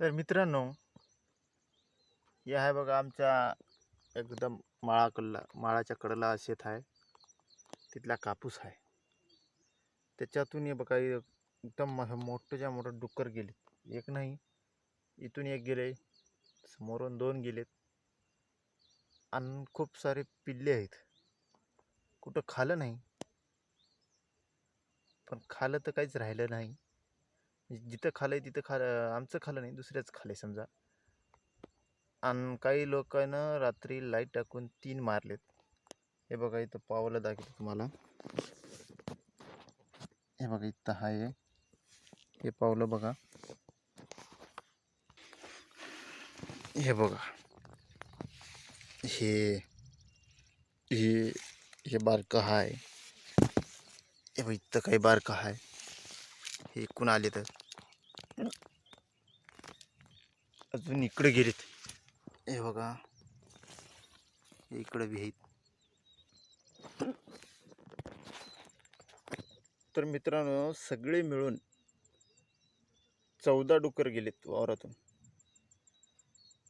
तर मित्रांनो हे आहे बघा आमच्या एकदम माळाकडला माळाच्या कडेला शेत आहे. तिथला कापूस आहे. त्याच्यातून हे बघा एकदम मोठं- मोठंच्या मोठं डुक्कर गेले. एक नाही इथून एक गेले समोरून दोन गेलेत. आणि खूप सारे पिल्ले आहेत. कुठं खालं नाही. पण खालं तर काहीच राहिलं नाही. जिथं खालं आहे तिथं खालं आमचं खालं नाही दुसऱ्याच खालं समजा. आणि काही लोकांनं रात्री लाइट टाकून तीन मारलेत. हे बघा इथं पावलं दाखवतो तुम्हाला. हे बघा इथं आहे हे. पावलं बघा. हे बघा. हे हे हे बारकं आहे हे बघ इथं काही बारकं आहे हे इकडून आले तर अजून इकडे गेलेत. हे बघा. इकडे बी आहेत. तर मित्रांनो सगळे मिळून चौदा डुकर गेलेत वावरातून.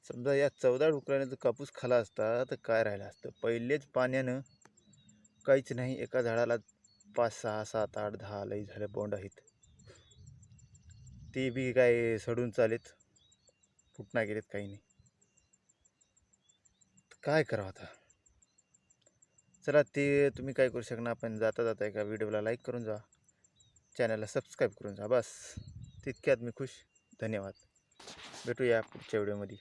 समजा या चौदा डुकराने जर कापूस खाला असता तर काय राहिलं असतं? पहिलेच पाण्यानं काहीच नाही. एका झाडाला पाच सहा सात आठ दहा लई झाले बोंड आहेत. ते बी काय सडून चालेत. फुटना गेलेत काही नाही. काय करावं आता? चला ते तुम्ही काय करू शकणार पण जाता जाता एका व्हिडिओला लाईक करून जा. चॅनलला सबस्क्राईब करून जा बस. तितक्यात मी खुश. धन्यवाद. भेटूया पुढच्या व्हिडिओमध्ये.